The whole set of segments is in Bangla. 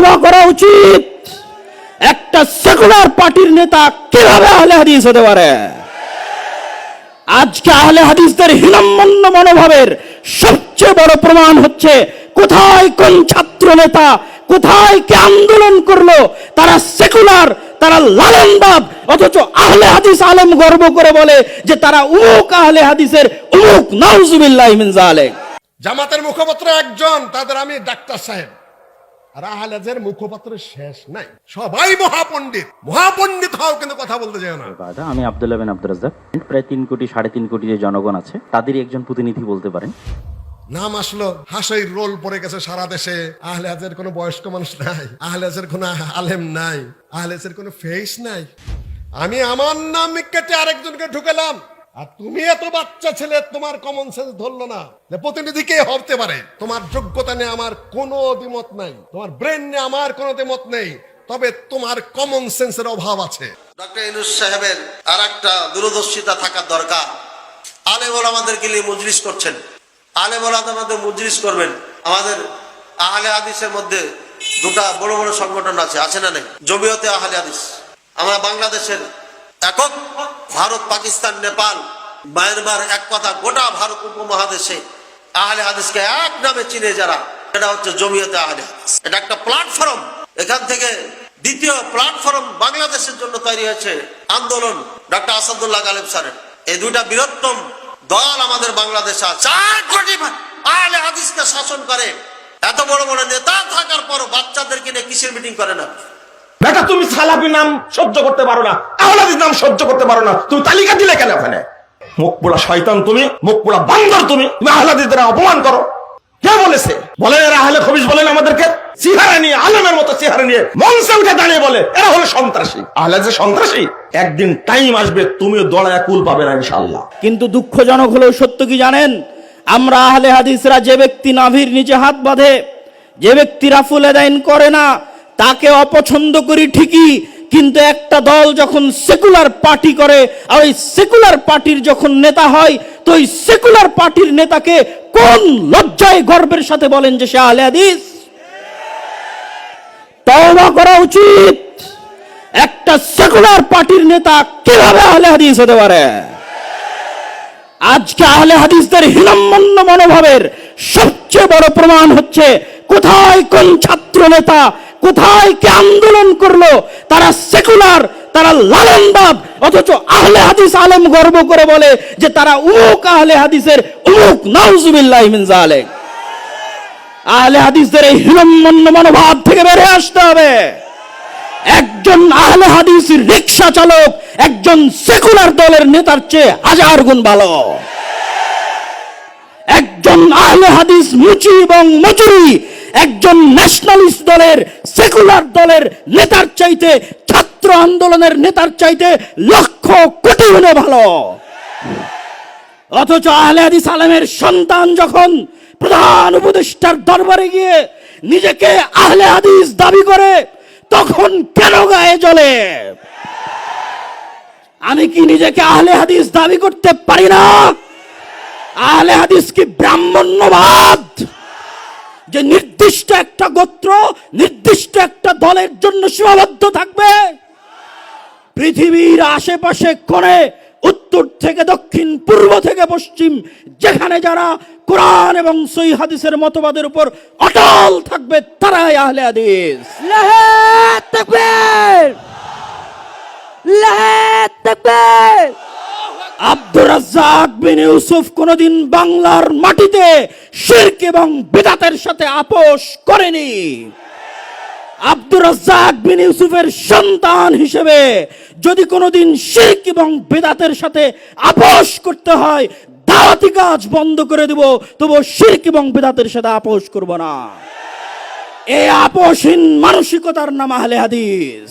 তওবা করা উচিত। একটা সেকুলার পার্টির নেতা কীভাবে আহলে হাদিস হতে পারে? আজকে আহলে হাদিসদের হীনম্মন্য মনোভাবের সবচেয়ে বড় প্রমাণ হচ্ছে, কোথায় কোন ছাত্র নেতা, কোথায় কে আন্দোলন করল, তারা সেকুলার, তারা লালনবাদ অথচ আহলে হাদিস আলেম গর্ব করে বলে যে তারা উমুক আহলে হাদিসের, উমুক নাউজুবিল্লাহ মিন জালেক জামাতের মুখপাত্র একজন, তাদের আমি ডাক্তার সাহেব। আর আহলেজের মুখপাত্র শেষ নাই। সবাই মহাপণ্ডিত। মহাপণ্ডিত হও কিন্তু কথা বলতে যায় না। বাদা আমি আব্দুল্লাহ বিন আব্দুল রাজ্জাক। প্রায় তিন কোটি সাড়ে তিন কোটি যে জনগণ আছে তাদেরই একজন প্রতিনিধি বলতে পারেন। নাম আসলো হাসের রোল পড়ে গেছে সারা দেশে। আহলে হাজের কোনো বয়স্ক মানুষ নাই আহলে হাজের কোনো আলেম নাই আহলে হাজের কোনো ফেস নাই। আমি আমার নাম কেটে আরেকজনকে ঢুকেলাম। আর তুমি এত বাচ্চা ছেলে, তোমার কমন সেন্স ধরলো না। যে প্রতিনিধি কে হতে পারে? তোমার যোগ্যতা নিয়ে আমার কোনো দ্বিমত নাই। তোমার ব্রেন নিয়ে আমার কোনো দ্বিমত নেই। তবে তোমার কমন সেন্সের অভাব আছে। ডক্টর ইনুস সাহেবের আর একটা দূরদর্শিতা থাকার দরকার। আলেমল আমাদেরকে নিয়ে মজলিস করছেন। আলেমল আমাদের মজলিস করবেন। আমাদের আহলে হাদিসের মধ্যে দুটা বড় বড় সংগঠন আছে আছে না নেই? জমিয়তে আহলে হাদিস। আমরা বাংলাদেশের একক ভারত, পাকিস্তান, নেপাল, মায়ানমার এক কথা, গোটা ভারত উপমহাদেশে আহলে হাদিসকে এক নামে চিনে যারা এটা হচ্ছে জমিয়তে আহলে হাদিস। এটা একটা প্ল্যাটফর্ম এখান থেকে দ্বিতীয় প্ল্যাটফর্ম বাংলাদেশের জন্য তৈরি হয়েছে আন্দোলন ডক্টর আসাদুল্লাহ গালেব স্যারের। এই দুইটা বৃহত্তম দল আমাদের বাংলাদেশে চার কোটি আহলে হাদিসকে শাসন করে। এত বড় বড় নেতা থাকার পর বাচ্চাদেরকে নিয়ে কিসের মিটিং করে না? বেটা, তুমি সালাফি নাম সহ্য করতে পারো না, আহলাদিস নাম সহ্য করতে পারো না। তুমি তালিকা দিলে কেন ওখানে? মুখ পোড়া শয়তান তুমি, মুখ পোড়া বান্দর তুমি তুমি আহলাদিসদের অপমান করো। কে বলেছে? বলেন এরা আহলে খবিস বলেন আমাদেরকে? চেহারা নিয়ে, আলমের মতো চেহারা নিয়ে মঞ্চে উঠে দাঁড়িয়ে বলে, এরা হলো সন্ত্রাসী। আহলাদিস সন্ত্রাসী? একদিন টাইম আসবে, তুমিও দড়ায় কুল পাবে না ইনশাল্লাহ কিন্তু দুঃখজনক হলেও সত্য কি জানেন? আমরা আহলে হাদিসরা যে ব্যক্তি নাভির নিচে হাত বাঁধে, যে ব্যক্তি রাফুল আদাইন করে না তাকে অপছন্দ করি ঠিকই, কিন্তু একটা দল যখন সেকুলার পার্টি করে, আর ওই সেকুলার পার্টির যখন নেতা হয়, তো ওই সেকুলার পার্টির নেতাকে কোন লজ্জায় গর্বের সাথে বলেন যে সে আহলে হাদিস? তওবা করা উচিত। একটা সেকুলার পার্টির নেতা কীভাবে আহলে হাদিস হতে পারে? আজকে আহলে হাদিসদের হীনম্মন্য মনোভাবের সবচেয়ে বড় প্রমাণ হচ্ছে কোথায় কোন ছাত্র নেতা, কোথায় কে আন্দোলন করল, তারা সেকুলার, তারা লালনবাদ অথচ আহলে হাদিস আলেম গর্ব করে বলে যে তারা উমুক আহলে হাদিসের, উমুক নাউজুবিল্লাহ মিন জালেক আহলে হাদিসদের এই হীনম্মন্য মনোভাব থেকে আসতে হবে। একজন আহলে হাদিস রিক্সা চালক, একজন সেকুলার দলের নেতার চেয়ে হাজার গুণ ভালো। একজন আহলে হাদিস মুচি এবং মজুরি একজন ন্যাশনালিস্ট দলের সেকুলার দলের নেতার চাইতে, ছাত্র আন্দোলনের নেতার চাইতে লক্ষ কোটি গুণে ভালো। অথচ আহলে হাদিস আলেমের সন্তান যখন প্রধান উপদেষ্টার দরবারে গিয়ে নিজেকে আহলে হাদিস দাবি করে, তখন কেন গায়ে জ্বলে আমি কি নিজেকে আহলে হাদিস দাবি করতে পারি না? আহলে হাদিস কি ব্রাহ্মণ্যবাদ? যে নির্দিষ্ট একটা গোত্র, নির্দিষ্ট একটা দলের জন্য সীমাবদ্ধ থাকবে। পৃথিবীর আশেপাশে কোণে, উত্তর থেকে দক্ষিণ, পূর্ব থেকে পশ্চিম, যেখানে যারা কোরআন এবং সই হাদিসের মতবাদের উপর অটল থাকবে, তারাই আহলে হাদিস। আব্দুর রাজ্জাক বিন ইউসুফ, কোনদিন বাংলার মাটিতে শিরক এবং বিদাতের সাথে আপোষ করেনি। আব্দুর রাজ্জাক বিন ইউসুফের সন্তান হিসেবে যদি কোনোদিন শিরক এবং বেদাতের সাথে আপোষ করতে হয়, দাওয়াতি কাজ বন্ধ করে দেব, তবু শিরক এবং বেদাতের সাথে আপোষ করব না। এই আপোষহীন মানসিকতার নাম আহলে হাদিস।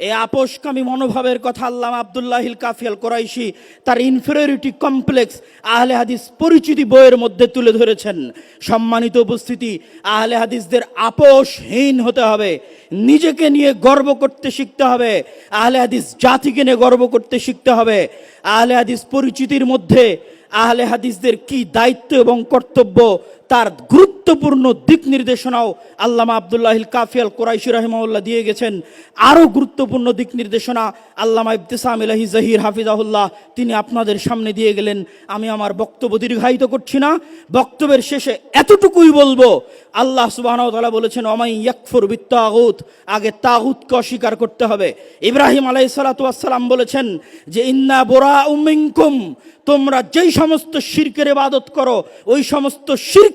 এই আপোষকামী মনোভাবের কথা আল্লাহ আবদুল্লাহিল কাফিয়াল কোরাইশি তার ইনফেরিয়রিটি কমপ্লেক্স আহলে হাদিস পরিচিতি বইয়ের মধ্যে তুলে ধরেছেন। সম্মানিত উপস্থিতি, আহলে হাদিসদের আপোষহীন হতে হবে। নিজেকে নিয়ে গর্ব করতে শিখতে হবে। আহলে হাদিস জাতিকে নিয়ে গর্ব করতে শিখতে হবে। আহলে হাদিস পরিচিতির মধ্যে আহলে হাদিসদের কি দায়িত্ব এবং কর্তব্য তার গুরুত্বপূর্ণ দিক নির্দেশনাও আল্লামা আবদুল্লাহিল কাফিয়াল কোরাইশি রহমাউল্লাহ দিয়ে গেছেন। আরও গুরুত্বপূর্ণ দিক নির্দেশনা আল্লামা ইবতিসাম ইলাহি জাহির হাফিজাহুল্লাহ তিনি আপনাদের সামনে দিয়ে গেলেন। আমি আমার বক্তব্য দীর্ঘায়িত করছি না। বক্তব্যের শেষে এতটুকুই বলব, আল্লাহ সুবাহ বলেছেন অমাই ইয়াকফুর বিত্তাগুত আগে তাগুতকে অস্বীকার করতে হবে। ইব্রাহিম আলাইসালাম বলেছেন যে, ইন্না বোরা উমিংকুম তোমরা যেই সমস্ত শিরকের ইবাদত করো, ওই সমস্ত শিরক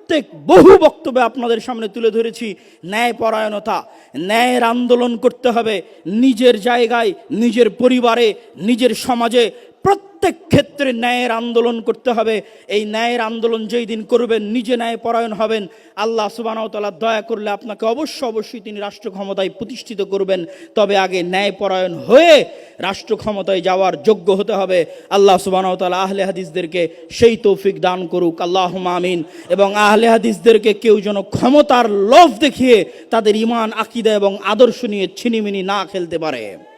বহু বক্তব্যে আপনাদের সামনে তুলে ধরেছি, ন্যায়পরায়ণতা। ন্যায়ের আন্দোলন করতে হবে নিজের জায়গায়, নিজের পরিবারে, নিজের সমাজে। প্রত্যেক ক্ষেত্রে ন্যায়ের আন্দোলন করতে হবে। এই ন্যায়ের আন্দোলন যেই দিন করবেন, নিজে ন্যায় পরায়ণ হবেন। আল্লাহ সুবাহতাল্লাহ দয়া করলে আপনাকে অবশ্য অবশ্যই তিনি রাষ্ট্র ক্ষমতায় প্রতিষ্ঠিত করবেন। তবে আগে ন্যায় পরায়ণ হয়ে রাষ্ট্র ক্ষমতায় যাওয়ার যোগ্য হতে হবে। আল্লাহ সুবাহতাল্লাহ আহলে হাদিসদেরকে সেই তৌফিক দান করুক। আল্লাহ আমিন। এবং আহলে হাদিসদেরকে কেউ যেন ক্ষমতার লোভ দেখিয়ে তাদের ইমান আকিদা এবং আদর্শ নিয়ে ছিনিমিনি না খেলতে পারে।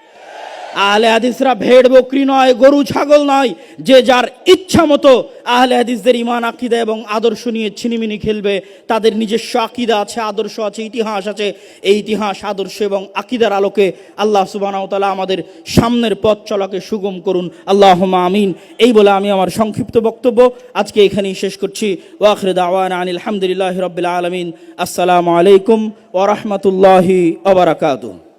আহলে হাদিসরা ভেড় বকরি নয়, গরু, ছাগল নয়, যে যার ইচ্ছা মতো আহলে হাদিসদের ইমান আকিদা এবং আদর্শ নিয়ে ছিনিমিনি খেলবে, তাদের নিজস্ব আকিদা আছে, আদর্শ আছে, ইতিহাস আছে। এই ইতিহাস, আদর্শ এবং আকিদার আলোকে আল্লাহ সুবাহ তালা আমাদের সামনের পথ চলাকে সুগম করুন। আল্লাহ আমিন। এই বলে আমি আমার সংক্ষিপ্ত বক্তব্য আজকে এখানেই শেষ করছি। ওয়াখরে দাওয়ান আনিল আলহামদুলিল্লাহ রবিল আলমিন। আসসালামু আলাইকুম ওরহমতুল্লাহি আবরাকাতু